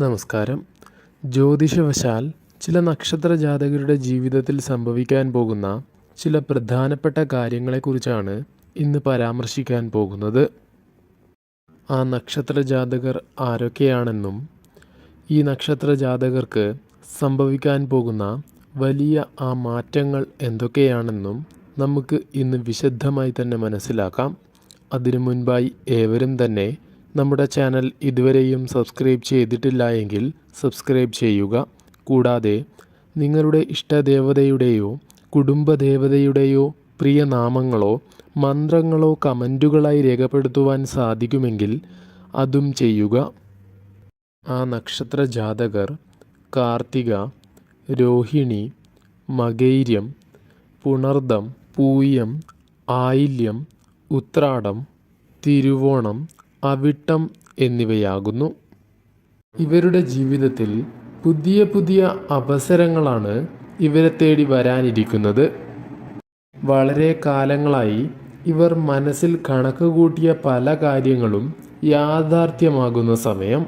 നമസ്കാരം. ജ്യോതിഷവശാൽ ചില നക്ഷത്ര ജാതകരുടെ ജീവിതത്തിൽ സംഭവിക്കാൻ പോകുന്ന ചില പ്രധാനപ്പെട്ട കാര്യങ്ങളെക്കുറിച്ചാണ് ഇന്ന് പരാമർശിക്കാൻ പോകുന്നത്. ആ നക്ഷത്ര ജാതകർ ആരൊക്കെയാണെന്നും ഈ നക്ഷത്ര ജാതകർക്ക് സംഭവിക്കാൻ പോകുന്ന വലിയ ആ മാറ്റങ്ങൾ എന്തൊക്കെയാണെന്നും നമുക്ക് ഇന്ന് വിശദമായി തന്നെ മനസ്സിലാക്കാം. അതിനു മുൻപായി ഏവരും തന്നെ നമ്മുടെ ചാനൽ ഇതുവരെയും സബ്സ്ക്രൈബ് ചെയ്തിട്ടില്ല എങ്കിൽ സബ്സ്ക്രൈബ് ചെയ്യുക. കൂടാതെ നിങ്ങളുടെ ഇഷ്ടദേവതയുടെയോ കുടുംബദേവതയുടെയോ പ്രിയ നാമങ്ങളോ മന്ത്രങ്ങളോ കമന്റുകളായി രേഖപ്പെടുത്തുവാൻ സാധിക്കുമെങ്കിൽ അതും ചെയ്യുക. ആ നക്ഷത്ര ജാതകർ കാർത്തിക രോഹിണി മകൈര്യം പുണർദം പൂയം ആയില്യം ഉത്രാടം തിരുവോണം അവിട്ടം എന്നിവയാകുന്നു. ഇവരുടെ ജീവിതത്തിൽ പുതിയ പുതിയ അവസരങ്ങളാണ് ഇവരെ തേടി വരാനിരിക്കുന്നത്. വളരെ കാലങ്ങളായി ഇവർ മനസ്സിൽ കണക്ക് കൂട്ടിയ പല കാര്യങ്ങളും യാഥാർത്ഥ്യമാകുന്ന സമയം.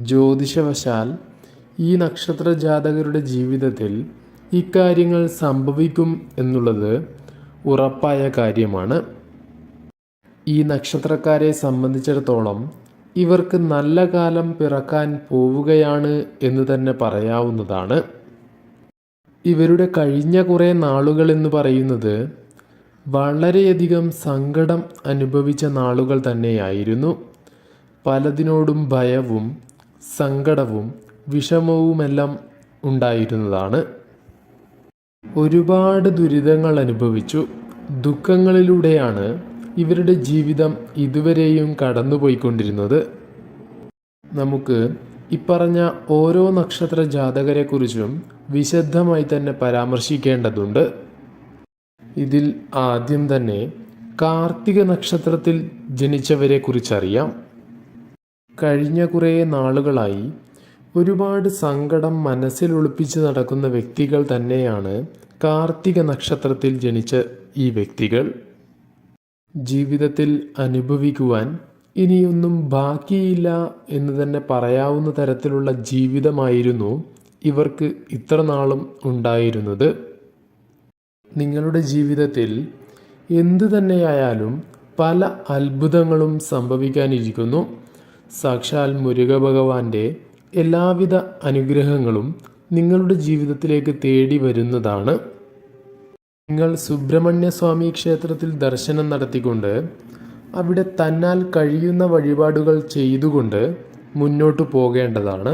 ജ്യോതിഷവശാൽ ഈ നക്ഷത്ര ജാതകരുടെ ജീവിതത്തിൽ ഇക്കാര്യങ്ങൾ സംഭവിക്കും എന്നുള്ളത് ഉറപ്പായ കാര്യമാണ്. ഈ നക്ഷത്രക്കാരെ സംബന്ധിച്ചിടത്തോളം ഇവർക്ക് നല്ല കാലം പിറക്കാൻ പോവുകയാണ് എന്ന് തന്നെ പറയാവുന്നതാണ്. ഇവരുടെ കഴിഞ്ഞ കുറേ നാളുകൾ എന്ന് പറയുന്നത് വളരെയധികം സങ്കടം അനുഭവിച്ച നാളുകൾ തന്നെയായിരുന്നു. പലതിനോടും ഭയവും സങ്കടവും വിഷമവുമെല്ലാം ഉണ്ടായിരുന്നതാണ്. ഒരുപാട് ദുരിതങ്ങൾ അനുഭവിച്ചു. ദുഃഖങ്ങളിലൂടെയാണ് ഇവരുടെ ജീവിതം ഇതുവരെയും കടന്നുപോയിക്കൊണ്ടിരുന്നത് നമുക്ക് ഇപ്പറഞ്ഞ ഓരോ നക്ഷത്ര ജാതകരെക്കുറിച്ചും വിശദമായി തന്നെ പരാമർശിക്കേണ്ടതുണ്ട്. ഇതിൽ ആദ്യം തന്നെ കാർത്തിക നക്ഷത്രത്തിൽ ജനിച്ചവരെ കുറിച്ചറിയാം കഴിഞ്ഞ കുറേ നാളുകളായി ഒരുപാട് സങ്കടം മനസ്സിൽ ഒളിപ്പിച്ച് നടക്കുന്ന വ്യക്തികൾ തന്നെയാണ് കാർത്തിക നക്ഷത്രത്തിൽ ജനിച്ച ഈ വ്യക്തികൾ. ജീവിതത്തിൽ അനുഭവിക്കുവാൻ ഇനിയൊന്നും ബാക്കിയില്ല എന്ന് തന്നെ പറയാവുന്ന തരത്തിലുള്ള ജീവിതമായിരുന്നു ഇവർക്ക് ഇത്ര നാളും ഉണ്ടായിരുന്നത്. നിങ്ങളുടെ ജീവിതത്തിൽ എന്തു തന്നെയായാലും പല അത്ഭുതങ്ങളും സംഭവിക്കാനിരിക്കുന്നു. സാക്ഷാൽ മുരുക ഭഗവാന്റെ എല്ലാവിധ അനുഗ്രഹങ്ങളും നിങ്ങളുടെ ജീവിതത്തിലേക്ക് തേടി വരുന്നതാണ്. നിങ്ങൾ സുബ്രഹ്മണ്യസ്വാമി ക്ഷേത്രത്തിൽ ദർശനം നടത്തിക്കൊണ്ട് അവിടെ തന്നാൽ കഴിയുന്ന വഴിപാടുകൾ ചെയ്തുകൊണ്ട് മുന്നോട്ട് പോകേണ്ടതാണ്.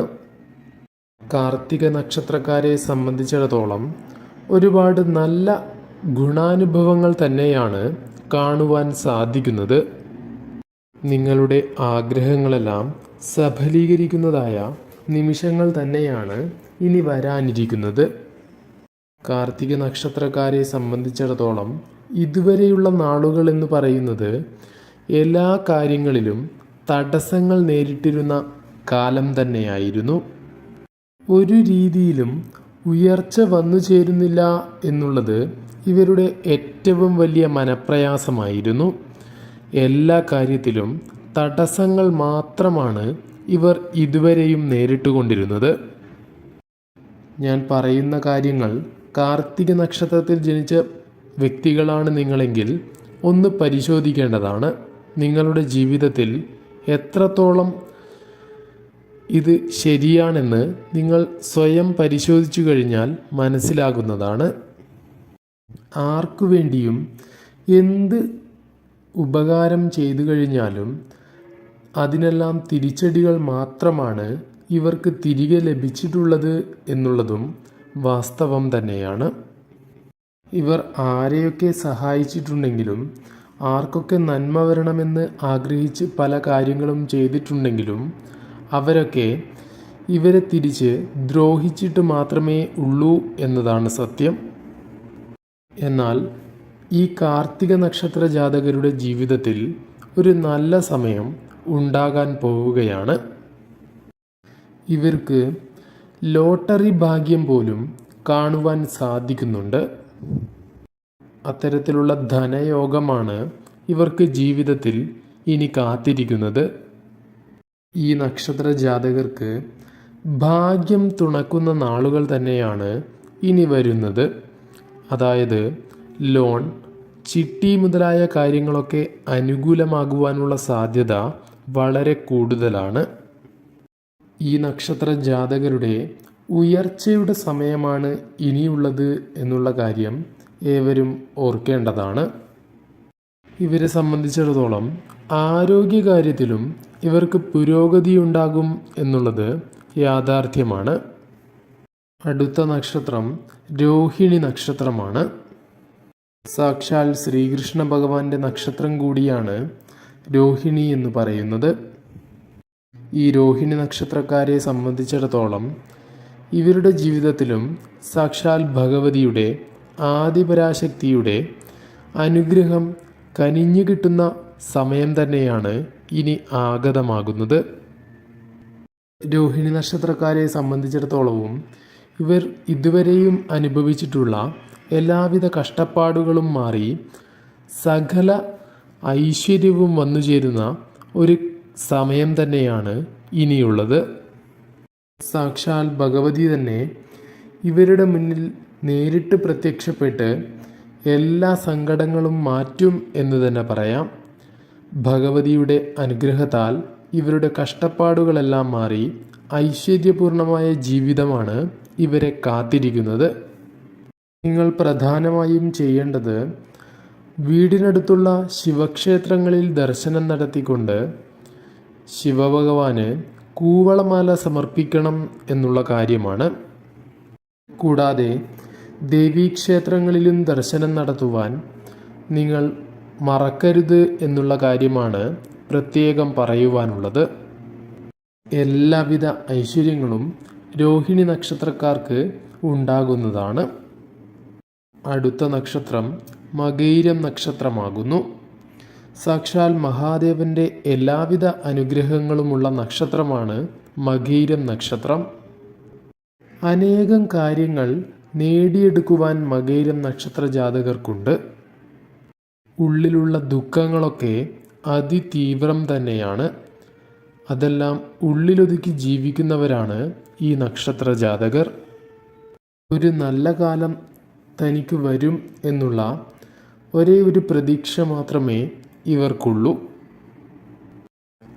കാർത്തിക നക്ഷത്രക്കാരെ സംബന്ധിച്ചിടത്തോളം ഒരുപാട് നല്ല ഗുണാനുഭവങ്ങൾ തന്നെയാണ് കാണുവാൻ സാധിക്കുന്നത്. നിങ്ങളുടെ ആഗ്രഹങ്ങളെല്ലാം സഫലീകരിക്കുന്നതായ നിമിഷങ്ങൾ തന്നെയാണ് ഇനി വരാനിരിക്കുന്നത്. കാർത്തിക നക്ഷത്രക്കാരെ സംബന്ധിച്ചിടത്തോളം ഇതുവരെയുള്ള നാളുകൾ എന്ന് പറയുന്നത് എല്ലാ കാര്യങ്ങളിലും തടസ്സങ്ങൾ നേരിട്ടിരുന്ന കാലം തന്നെയായിരുന്നു. ഒരു രീതിയിലും ഉയർച്ച വന്നു ചേരുന്നില്ല എന്നുള്ളത് ഇവരുടെ ഏറ്റവും വലിയ മനപ്രയാസമായിരുന്നു. എല്ലാ കാര്യത്തിലും തടസ്സങ്ങൾ മാത്രമാണ് ഇവർ ഇതുവരെയും നേരിട്ടുകൊണ്ടിരുന്നത്. ഞാൻ പറയുന്ന കാര്യങ്ങൾ കാർത്തിക നക്ഷത്രത്തിൽ ജനിച്ച വ്യക്തികളാണ് നിങ്ങളെങ്കിൽ ഒന്ന് പരിശോധിക്കേണ്ടതാണ് നിങ്ങളുടെ ജീവിതത്തിൽ എത്രത്തോളം ഇത് ശരിയാണെന്ന് നിങ്ങൾ സ്വയം പരിശോധിച്ചു കഴിഞ്ഞാൽ മനസ്സിലാകുന്നതാണ്. ആർക്കു വേണ്ടിയും എന്ത് ഉപകാരം ചെയ്തു കഴിഞ്ഞാലും അതിനെല്ലാം തിരിച്ചടികൾ മാത്രമാണ് ഇവർക്ക് തിരികെ ലഭിച്ചിട്ടുള്ളത് എന്നുള്ളതും വാസ്തവം തന്നെയാണ്. ഇവർ ആരെയൊക്കെ സഹായിച്ചിട്ടുണ്ടെങ്കിലും ആർക്കൊക്കെ നന്മ വരണമെന്ന് ആഗ്രഹിച്ച് പല കാര്യങ്ങളും ചെയ്തിട്ടുണ്ടെങ്കിലും അവരൊക്കെ ഇവരെ തിരിച്ച് ദ്രോഹിച്ചിട്ട് മാത്രമേ ഉള്ളൂ എന്നതാണ് സത്യം. എന്നാൽ ഈ കാർത്തിക നക്ഷത്ര ജാതകരുടെ ജീവിതത്തിൽ ഒരു നല്ല സമയം ഉണ്ടാകാൻ പോവുകയാണ്. ഇവർക്ക് ലോട്ടറി ഭാഗ്യം പോലും കാണുവാൻ സാധിക്കുന്നുണ്ട്. അത്തരത്തിലുള്ള ധനയോഗമാണ് ഇവർക്ക് ജീവിതത്തിൽ ഇനി കാത്തിരിക്കുന്നത്. ഈ നക്ഷത്ര ജാതകർക്ക് ഭാഗ്യം തുണക്കുന്ന നാളുകൾ തന്നെയാണ് ഇനി വരുന്നത്. അതായത് ലോൺ ചിട്ടി മുതലായ കാര്യങ്ങളൊക്കെ അനുകൂലമാകുവാനുള്ള സാധ്യത വളരെ കൂടുതലാണ്. ഈ നക്ഷത്ര ജാതകരുടെ ഉയർച്ചയുടെ സമയമാണ് ഇനിയുള്ളത് എന്നുള്ള കാര്യം ഏവരും ഓർക്കേണ്ടതാണ്. ഇവരെ സംബന്ധിച്ചിടത്തോളം ആരോഗ്യകാര്യത്തിലും ഇവർക്ക് പുരോഗതിയുണ്ടാകും എന്നുള്ളത് യാഥാർത്ഥ്യമാണ്. അടുത്ത നക്ഷത്രം രോഹിണി നക്ഷത്രമാണ്. സാക്ഷാൽ ശ്രീകൃഷ്ണ ഭഗവാന്റെ നക്ഷത്രം കൂടിയാണ് രോഹിണി എന്ന് പറയുന്നത്. ഈ രോഹിണി നക്ഷത്രക്കാരെ സംബന്ധിച്ചിടത്തോളം ഇവരുടെ ജീവിതത്തിലും സാക്ഷാൽ ഭഗവതിയുടെ ആദിപരാശക്തിയുടെ അനുഗ്രഹം കനിഞ്ഞു കിട്ടുന്ന സമയം തന്നെയാണ് ഇനി ആഗതമാകുന്നത്. രോഹിണി നക്ഷത്രക്കാരെ സംബന്ധിച്ചിടത്തോളവും ഇവർ ഇതുവരെയും അനുഭവിച്ചിട്ടുള്ള എല്ലാവിധ കഷ്ടപ്പാടുകളും മാറി സകല ഐശ്വര്യവും വന്നു ചേരുന്ന ഒരു സമയം തന്നെയാണ് ഇനിയുള്ളത്. സാക്ഷാൽ ഭഗവതി തന്നെ ഇവരുടെ മുന്നിൽ നേരിട്ട് പ്രത്യക്ഷപ്പെട്ട് എല്ലാ സങ്കടങ്ങളും മാറ്റും എന്ന് തന്നെ പറയാം. ഭഗവതിയുടെ അനുഗ്രഹത്താൽ ഇവരുടെ കഷ്ടപ്പാടുകളെല്ലാം മാറി ഐശ്വര്യപൂർണമായ ജീവിതമാണ് ഇവരെ കാത്തിരിക്കുന്നത്. നിങ്ങൾ പ്രധാനമായും ചെയ്യേണ്ടത് വീടിനടുത്തുള്ള ശിവക്ഷേത്രങ്ങളിൽ ദർശനം നടത്തിക്കൊണ്ട് ശിവഭഗവാന് കൂവളമാല സമർപ്പിക്കണം എന്നുള്ള കാര്യമാണ്. കൂടാതെ ദേവീക്ഷേത്രങ്ങളിലും ദർശനം നടത്തുവാൻ നിങ്ങൾ മറക്കരുത് എന്നുള്ള കാര്യമാണ് പ്രത്യേകം പറയുവാനുള്ളത്. എല്ലാവിധ ഐശ്വര്യങ്ങളും രോഹിണി നക്ഷത്രക്കാർക്ക് ഉണ്ടാകുന്നതാണ്. അടുത്ത നക്ഷത്രം മകൈരം നക്ഷത്രമാകുന്നു. സാക്ഷാൽ മഹാദേവന്റെ എല്ലാവിധ അനുഗ്രഹങ്ങളുമുള്ള നക്ഷത്രമാണ് മകീരം നക്ഷത്രം. അനേകം കാര്യങ്ങൾ നേടിയെടുക്കുവാൻ മകൈരം നക്ഷത്ര ജാതകർക്കുണ്ട്. ഉള്ളിലുള്ള ദുഃഖങ്ങളൊക്കെ അതിതീവ്രം തന്നെയാണ്. അതെല്ലാം ഉള്ളിലൊതുക്കി ജീവിക്കുന്നവരാണ് ഈ നക്ഷത്ര ജാതകർ. ഒരു നല്ല കാലം തനിക്ക് വരും എന്നുള്ള ഒരേ ഒരു പ്രതീക്ഷ മാത്രമേ ഇവർക്കുള്ളൂ.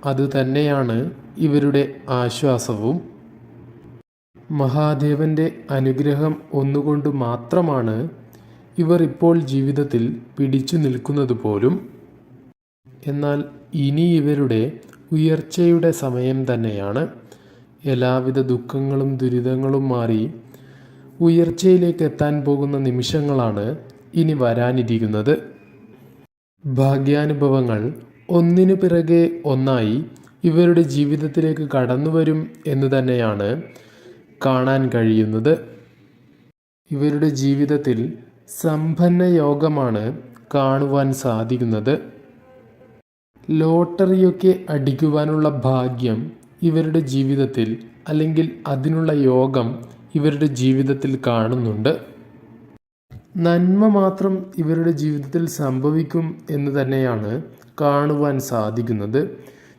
അതുതന്നെയാണ് ഇവരുടെ ആശ്വാസവും. മഹാദേവന്റെ അനുഗ്രഹം ഒന്നുകൊണ്ട് മാത്രമാണ് ഇവർ ഇപ്പോൾ ജീവിതത്തിൽ പിടിച്ചു നിൽക്കുന്നത് പോലും. എന്നാൽ ഇനി ഇവരുടെ ഉയർച്ചയുടെ സമയം തന്നെയാണ്. എല്ലാവിധ ദുഃഖങ്ങളും ദുരിതങ്ങളും മാറി ഉയർച്ചയിലേക്ക് എത്താൻ പോകുന്ന നിമിഷങ്ങളാണ് ഇനി വരാനിരിക്കുന്നത്. ഭാഗ്യാനുഭവങ്ങൾ ഒന്നിനു പിറകെ ഒന്നായി ഇവരുടെ ജീവിതത്തിലേക്ക് കടന്നു വരും എന്ന് തന്നെയാണ് കാണാൻ കഴിയുന്നത്. ഇവരുടെ ജീവിതത്തിൽ സമ്പന്ന യോഗമാണ് കാണുവാൻ സാധിക്കുന്നത്. ലോട്ടറിയൊക്കെ അടിക്കുവാനുള്ള ഭാഗ്യം ഇവരുടെ ജീവിതത്തിൽ അല്ലെങ്കിൽ അതിനുള്ള യോഗം ഇവരുടെ ജീവിതത്തിൽ കാണുന്നുണ്ട്. നന്മ മാത്രം ഇവരുടെ ജീവിതത്തിൽ സംഭവിക്കും എന്ന് തന്നെയാണ് കാണുവാൻ സാധിക്കുന്നത്.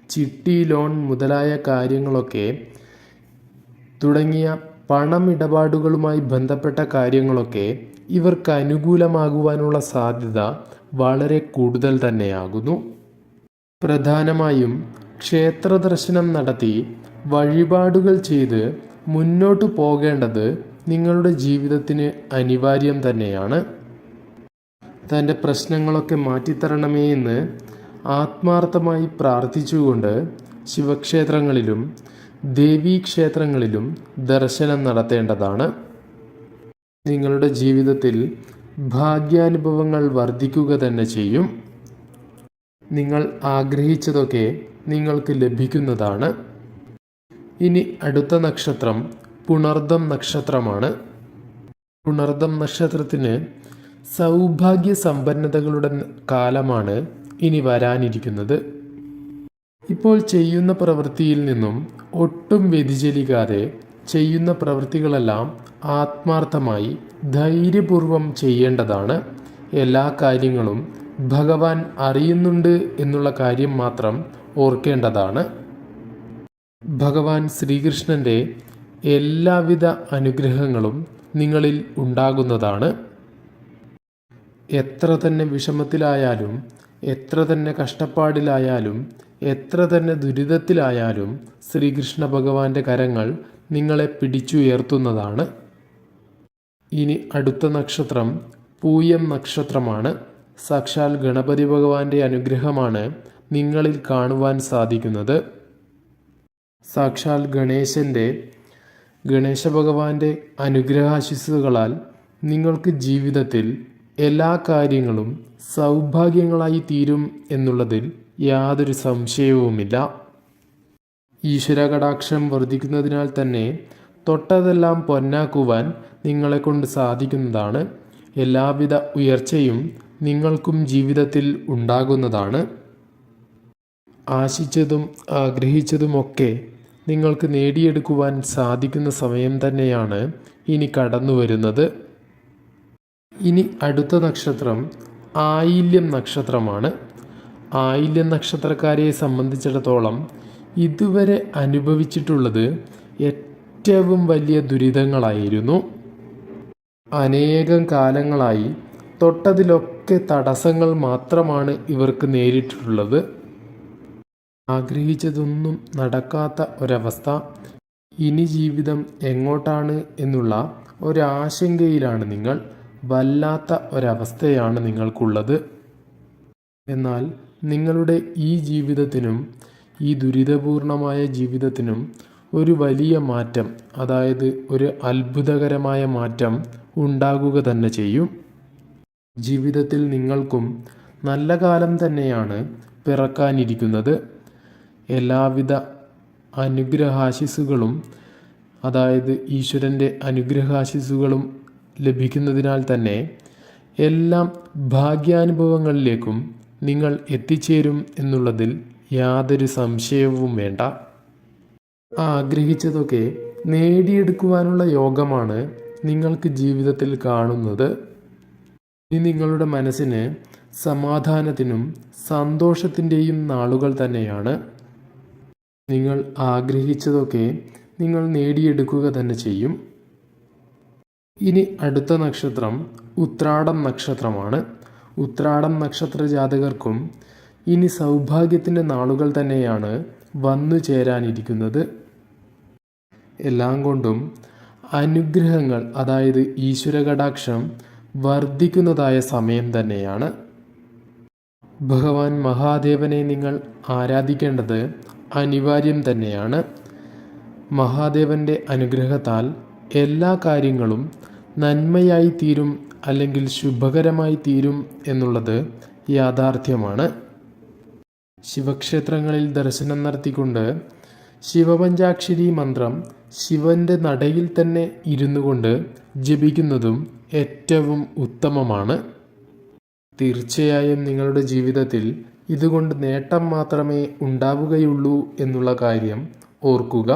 ചിട്ടി ലോൺ മുതലായ കാര്യങ്ങളൊക്കെ തുടങ്ങിയ പണമിടപാടുകളുമായി ബന്ധപ്പെട്ട കാര്യങ്ങളൊക്കെ ഇവർക്ക് അനുകൂലമാകുവാനുള്ള സാധ്യത വളരെ കൂടുതൽ തന്നെയാകുന്നു. പ്രധാനമായും ക്ഷേത്രദർശനം നടത്തി വഴിപാടുകൾ ചെയ്ത് മുന്നോട്ടു പോകേണ്ടത് നിങ്ങളുടെ ജീവിതത്തിന് അനിവാര്യം തന്നെയാണ്. തന്റെ പ്രശ്നങ്ങളൊക്കെ മാറ്റിത്തരണമേ എന്ന് ആത്മാർത്ഥമായി പ്രാർത്ഥിച്ചുകൊണ്ട് ശിവക്ഷേത്രങ്ങളിലും ദേവീക്ഷേത്രങ്ങളിലും ദർശനം നടത്തേണ്ടതാണ്. നിങ്ങളുടെ ജീവിതത്തിൽ ഭാഗ്യാനുഭവങ്ങൾ വർദ്ധിക്കുക തന്നെ ചെയ്യും. നിങ്ങൾ ആഗ്രഹിച്ചതൊക്കെ നിങ്ങൾക്ക് ലഭിക്കുന്നതാണ്. ഇനി അടുത്ത നക്ഷത്രം പുണർദം നക്ഷത്രമാണ്. പുണർദം നക്ഷത്രത്തിന് സൗഭാഗ്യ സമ്പന്നതകളുടെ കാലമാണ് ഇനി വരാനിരിക്കുന്നത്. ഇപ്പോൾ ചെയ്യുന്ന പ്രവൃത്തിയിൽ നിന്നും ഒട്ടും വ്യതിചലിക്കാതെ ചെയ്യുന്ന പ്രവൃത്തികളെല്ലാം ആത്മാർത്ഥമായി ധൈര്യപൂർവം ചെയ്യേണ്ടതാണ്. എല്ലാ കാര്യങ്ങളും ഭഗവാൻ അറിയുന്നുണ്ട് എന്നുള്ള കാര്യം മാത്രം ഓർക്കേണ്ടതാണ്. ഭഗവാൻ ശ്രീകൃഷ്ണന്റെ എല്ലാവിധ അനുഗ്രഹങ്ങളും നിങ്ങളിൽ ഉണ്ടാകുന്നതാണ്. എത്ര തന്നെ വിഷമത്തിലായാലും എത്ര തന്നെ കഷ്ടപ്പാടിലായാലും എത്ര തന്നെ ദുരിതത്തിലായാലും ശ്രീകൃഷ്ണ ഭഗവാന്റെ കരങ്ങൾ നിങ്ങളെ പിടിച്ചുയർത്തുന്നതാണ്. ഇനി അടുത്ത നക്ഷത്രം പൂയം നക്ഷത്രമാണ്. സാക്ഷാൽ ഗണപതി ഭഗവാന്റെ അനുഗ്രഹമാണ് നിങ്ങളിൽ കാണുവാൻ സാധിക്കുന്നത്. സാക്ഷാൽ ഗണേശന്റെ ഗണേശ ഭഗവാന്റെ അനുഗ്രഹാശിസ്സുകളാൽ നിങ്ങൾക്ക് ജീവിതത്തിൽ എല്ലാ കാര്യങ്ങളും സൗഭാഗ്യങ്ങളായി തീരും എന്നുള്ളതിൽ യാതൊരു സംശയവുമില്ല. ഈശ്വര കടാക്ഷം വർദ്ധിക്കുന്നതിനാൽ തന്നെ തൊട്ടതെല്ലാം പൊന്നാക്കുവാൻ നിങ്ങളെ കൊണ്ട് സാധിക്കുന്നതാണ്. എല്ലാവിധ ഉയർച്ചയും നിങ്ങൾക്കും ജീവിതത്തിൽ ഉണ്ടാകുന്നതാണ്. ആശിച്ചതും ആഗ്രഹിച്ചതുമൊക്കെ നിങ്ങൾക്ക് നേടിയെടുക്കുവാൻ സാധിക്കുന്ന സമയം തന്നെയാണ് ഇനി കടന്നു വരുന്നത്. ഇനി അടുത്ത നക്ഷത്രം ആയില്യം നക്ഷത്രമാണ്. ആയില്യം നക്ഷത്രക്കാരെ സംബന്ധിച്ചിടത്തോളം ഇതുവരെ അനുഭവിച്ചിട്ടുള്ളത് ഏറ്റവും വലിയ ദുരിതങ്ങളായിരുന്നു. അനേകം കാലങ്ങളായി തൊട്ടതിലൊക്കെ തടസ്സങ്ങൾ മാത്രമാണ് ഇവർക്ക് നേരിട്ടിട്ടുള്ളത്. ആഗ്രഹിച്ചതൊന്നും നടക്കാത്ത ഒരവസ്ഥ. ഇനി ജീവിതം എങ്ങോട്ടാണ് എന്നുള്ള ഒരാശങ്കയിലാണ് നിങ്ങൾ. വല്ലാത്ത ഒരവസ്ഥയാണ് നിങ്ങൾക്കുള്ളത്. എന്നാൽ നിങ്ങളുടെ ഈ ജീവിതത്തിനും ഈ ദുരിതപൂർണമായ ജീവിതത്തിനും ഒരു വലിയ മാറ്റം അതായത് ഒരു അത്ഭുതകരമായ മാറ്റം ഉണ്ടാകുക തന്നെ ചെയ്യും. ജീവിതത്തിൽ നിങ്ങൾക്കും നല്ല കാലം തന്നെയാണ് പിറക്കാനിരിക്കുന്നത്. എല്ലാവിധ അനുഗ്രഹാശിസുകളും അതായത് ഈശ്വരന്റെ അനുഗ്രഹാശിസുകളും ലഭിക്കുന്നതിനാൽ തന്നെ എല്ലാം ഭാഗ്യാനുഭവങ്ങളിലേക്കും നിങ്ങൾ എത്തിച്ചേരും എന്നുള്ളതിൽ യാതൊരു സംശയവും വേണ്ട. ആഗ്രഹിച്ചതൊക്കെ നേടിയെടുക്കുവാനുള്ള യോഗമാണ് നിങ്ങൾക്ക് ജീവിതത്തിൽ കാണുന്നത്. ഇനി നിങ്ങളുടെ മനസ്സിന് സമാധാനത്തിനും സന്തോഷത്തിന്റെയും നാളുകൾ തന്നെയാണ്. നിങ്ങൾ ആഗ്രഹിച്ചതൊക്കെ നിങ്ങൾ നേടിയെടുക്കുക തന്നെ ചെയ്യും. ഇനി അടുത്ത നക്ഷത്രം ഉത്രാടം നക്ഷത്രമാണ്. ഉത്രാടം നക്ഷത്ര ജാതകർക്കും ഇനി സൗഭാഗ്യത്തിന്റെ നാളുകൾ തന്നെയാണ് വന്നു ചേരാനിരിക്കുന്നത്. എല്ലാം കൊണ്ടും അനുഗ്രഹങ്ങൾ അതായത് ഈശ്വര കടാക്ഷം വർദ്ധിക്കുന്നതായ സമയം തന്നെയാണ്. ഭഗവാൻ മഹാദേവനെ നിങ്ങൾ ആരാധിക്കേണ്ടത് അനിവാര്യം തന്നെയാണ്. മഹാദേവന്റെ അനുഗ്രഹത്താൽ എല്ലാ കാര്യങ്ങളും നന്മയായി തീരും അല്ലെങ്കിൽ ശുഭകരമായി തീരും എന്നുള്ളത് യാഥാർത്ഥ്യമാണ്. ശിവക്ഷേത്രങ്ങളിൽ ദർശനം നടത്തിക്കൊണ്ട് ശിവപഞ്ചാക്ഷരി മന്ത്രം ശിവന്റെ നടയിൽ തന്നെ ഇരുന്നു കൊണ്ട് ജപിക്കുന്നതും ഏറ്റവും ഉത്തമമാണ്. തീർച്ചയായും നിങ്ങളുടെ ജീവിതത്തിൽ ഇതുകൊണ്ട് നേട്ടം മാത്രമേ ഉണ്ടാവുകയുള്ളൂ എന്നുള്ള കാര്യം ഓർക്കുക.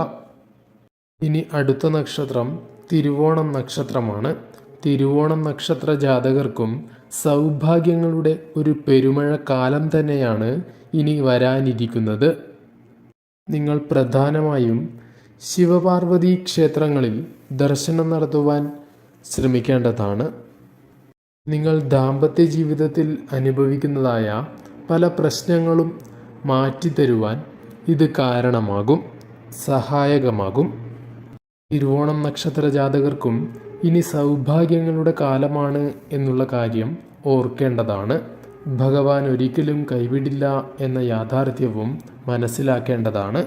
ഇനി അടുത്ത നക്ഷത്രം തിരുവോണം നക്ഷത്രമാണ്. തിരുവോണം നക്ഷത്ര ജാതകർക്കും സൗഭാഗ്യങ്ങളുടെ ഒരു പെരുമഴ കാലം തന്നെയാണ് ഇനി വരാനിരിക്കുന്നത്. നിങ്ങൾ പ്രധാനമായും ശിവപാർവതി ക്ഷേത്രങ്ങളിൽ ദർശനം നടത്തുവാൻ ശ്രമിക്കേണ്ടതാണ്. നിങ്ങൾ ദാമ്പത്യ ജീവിതത്തിൽ അനുഭവിക്കുന്നതായ പല പ്രശ്നങ്ങളും മാറ്റിത്തരുവാൻ ഇത് കാരണമാകും സഹായകമാകും. തിരുവോണം നക്ഷത്ര ജാതകർക്കും ഇനി സൗഭാഗ്യങ്ങളുടെ കാലമാണ് എന്നുള്ള കാര്യം ഓർക്കേണ്ടതാണ്. ഭഗവാൻ ഒരിക്കലും കൈവിടില്ല എന്ന യാഥാർത്ഥ്യവും മനസ്സിലാക്കേണ്ടതാണ്.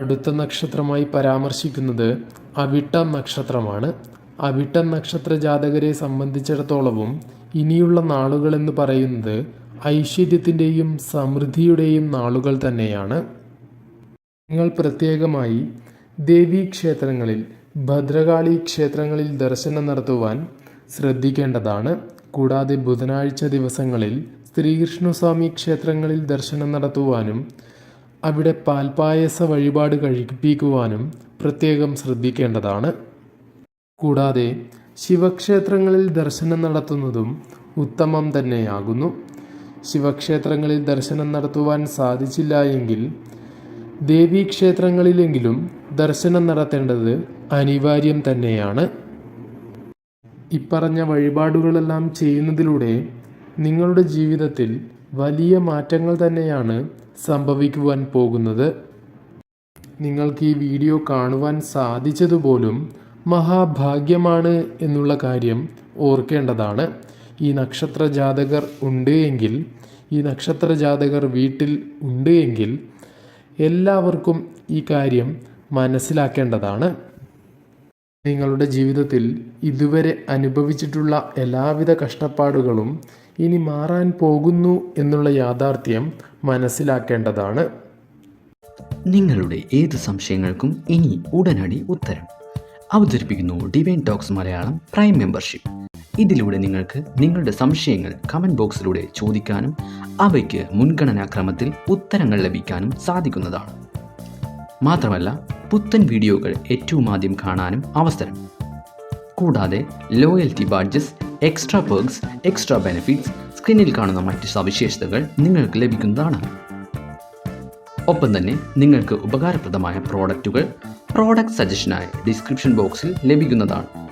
അടുത്ത നക്ഷത്രമായി പരാമർശിക്കുന്നത് അവിട്ടം നക്ഷത്രമാണ്. അവിട്ടം നക്ഷത്ര ജാതകരെ സംബന്ധിച്ചിടത്തോളവും ഇനിയുള്ള നാളുകളെന്ന് പറയുന്നത് ഐശ്വര്യത്തിന്റെയും സമൃദ്ധിയുടെയും നാളുകൾ തന്നെയാണ്. നിങ്ങൾ പ്രത്യേകമായി ദേവീക്ഷേത്രങ്ങളിൽ ഭദ്രകാളി ക്ഷേത്രങ്ങളിൽ ദർശനം നടത്തുവാൻ ശ്രദ്ധിക്കേണ്ടതാണ്. കൂടാതെ ബുധനാഴ്ച ദിവസങ്ങളിൽ ശ്രീകൃഷ്ണസ്വാമി ക്ഷേത്രങ്ങളിൽ ദർശനം നടത്തുവാനും അവിടെ പാൽപായസ വഴിപാട് കഴിപ്പിക്കുവാനും പ്രത്യേകം ശ്രദ്ധിക്കേണ്ടതാണ്. കൂടാതെ ശിവക്ഷേത്രങ്ങളിൽ ദർശനം നടത്തുന്നതും ഉത്തമം തന്നെയാകുന്നു. ശിവക്ഷേത്രങ്ങളിൽ ദർശനം നടത്തുവാൻ സാധിച്ചില്ല എങ്കിൽ ദേവീക്ഷേത്രങ്ങളിലെങ്കിലും ദർശനം നടത്തേണ്ടത് അനിവാര്യം തന്നെയാണ്. ഇപ്പറഞ്ഞ വഴിപാടുകളെല്ലാം ചെയ്യുന്നതിലൂടെ നിങ്ങളുടെ ജീവിതത്തിൽ വലിയ മാറ്റങ്ങൾ തന്നെയാണ് സംഭവിക്കുവാൻ പോകുന്നത്. നിങ്ങൾക്ക് ഈ വീഡിയോ കാണുവാൻ സാധിച്ചതുപോലും മഹാഭാഗ്യമാണ് എന്നുള്ള കാര്യം ഓർക്കേണ്ടതാണ്. ഈ നക്ഷത്ര ജാതകർ ഉണ്ട് എങ്കിൽ ഈ നക്ഷത്ര ജാതകർ വീട്ടിൽ ഉണ്ട് എങ്കിൽ എല്ലാവർക്കും ഈ കാര്യം മനസ്സിലാക്കേണ്ടതാണ്. നിങ്ങളുടെ ജീവിതത്തിൽ ഇതുവരെ അനുഭവിച്ചിട്ടുള്ള എല്ലാവിധ കഷ്ടപ്പാടുകളും ഇനി മാറാൻ പോകുന്നു എന്നുള്ള യാഥാർത്ഥ്യം മനസ്സിലാക്കേണ്ടതാണ്. നിങ്ങളുടെ ഏത് സംശയങ്ങൾക്കും ഇനി ഉടനടി ഉത്തരം. അവതരിപ്പിക്കുന്നു divine talks Malayalam prime membership ഇതിലൂടെ നിങ്ങൾക്ക് നിങ്ങളുടെ സംശയങ്ങൾ കമന്റ് ബോക്സിലൂടെ ചോദിക്കാനും അവയ്ക്ക് മുൻഗണനാക്രമത്തിൽ ഉത്തരങ്ങൾ ലഭിക്കാനും സാധിക്കുന്നതാണ്. മാത്രമല്ല പുത്തൻ വീഡിയോകൾ ഏറ്റവും ആദ്യം കാണാനും അവസരം. കൂടാതെ loyalty badges extra perks extra benefits സ്ക്രീനിൽ കാണുന്ന മറ്റ് സവിശേഷതകൾ നിങ്ങൾക്ക് ലഭിക്കുന്നതാണ്. ഒപ്പം തന്നെ നിങ്ങൾക്ക് ഉപകാരപ്രദമായ പ്രോഡക്റ്റുകൾ പ്രോഡക്റ്റ് സജഷനായി ഡിസ്ക്രിപ്ഷൻ ബോക്സിൽ ലഭിക്കുന്നതാണ്.